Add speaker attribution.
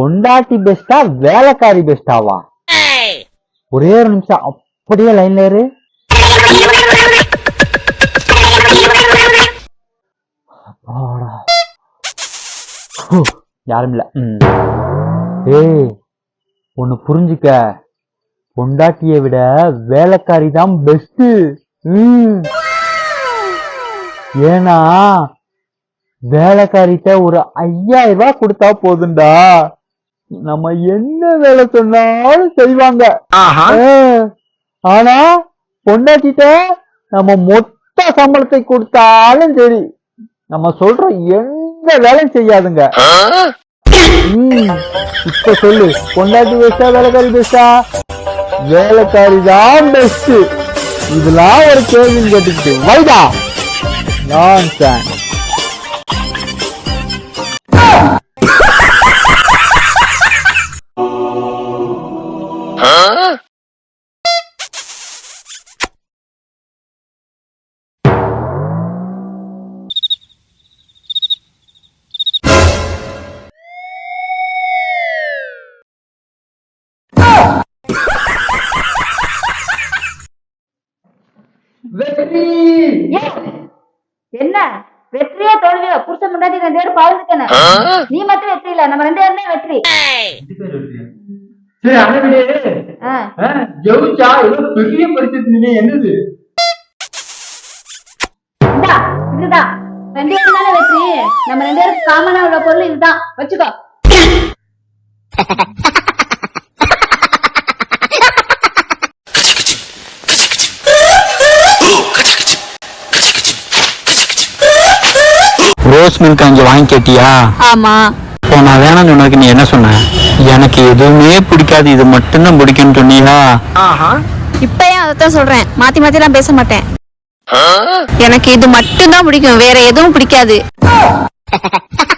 Speaker 1: பொண்டாட்டி பெஸ்டா வேலைக்காரி பெஸ்டாவா ஒரே ஒரு நிமிஷம் அப்படியே லைன்ல இரு. யாரும் இல்ல. ஏய் ஒன்னு புரிஞ்சுக்க. பொண்டாட்டியை விட வேலைக்காரி தான் பெஸ்ட் ஏன்னா வேலைக்காரிட்ட ஒரு ஐயாயிரம் ரூபாய் கொடுத்தா போதும்டா. நம்ம என்ன வேலை சொன்னாலும் செய்வாங்க. ஆனா பொண்டாட்டிட்ட நம்ம மொத்த சம்பளத்தை கொடுத்தாலும் சரி நம்ம சொல்ற எந்த வேலையும் செய்யாதுங்க. இப்ப சொல்லு பொண்டாட்டி பெஸ்டா வேலைக்காரி பெஸ்டா வேலைக்காரி தான் பெஸ்ட் இதெல்லாம் ஒரு கேள்வி கேட்டுக்கிட்டு வைடா நான் வெற்றி.
Speaker 2: என்ன? வெற்றியா தோல்வியோ? புருஷன் முன்னாடி ரெண்டு பேரும் பழந்துக்கணும் நீ மட்டும் வெற்றி இல்ல நம்ம ரெண்டு பேருமே வெற்றி.
Speaker 1: சரி அதை விடு.
Speaker 2: ஆ.
Speaker 1: ஆ, ஜெயிச்சா ஏதோ பெரிய பரிசு என்னது?
Speaker 2: இந்தா இதுதான். ரெண்டு பேரும் தானே வெற்றி. நம்ம ரெண்டு பேரும் காமனா உள்ள பொருள் இதுதான். வச்சுக்கோ.
Speaker 3: ரோஸ் மில்க் அங்க வாங்கி கேட்டியா
Speaker 4: ஆமா.
Speaker 3: இப்போ நான் வேணாம்னு உனக்கு நீ என்ன சொன்ன? எனக்கு எதுவுமே பிடிக்காது இது மட்டும்தான் பிடிக்கும்னு சொன்னியா?
Speaker 4: இப்பயும் அதைத்தான் சொல்றேன். மாத்தி மாத்தி எல்லாம் பேச மாட்டேன். எனக்கு இது மட்டும் தான் பிடிக்கும். வேற எதுவும் பிடிக்காது.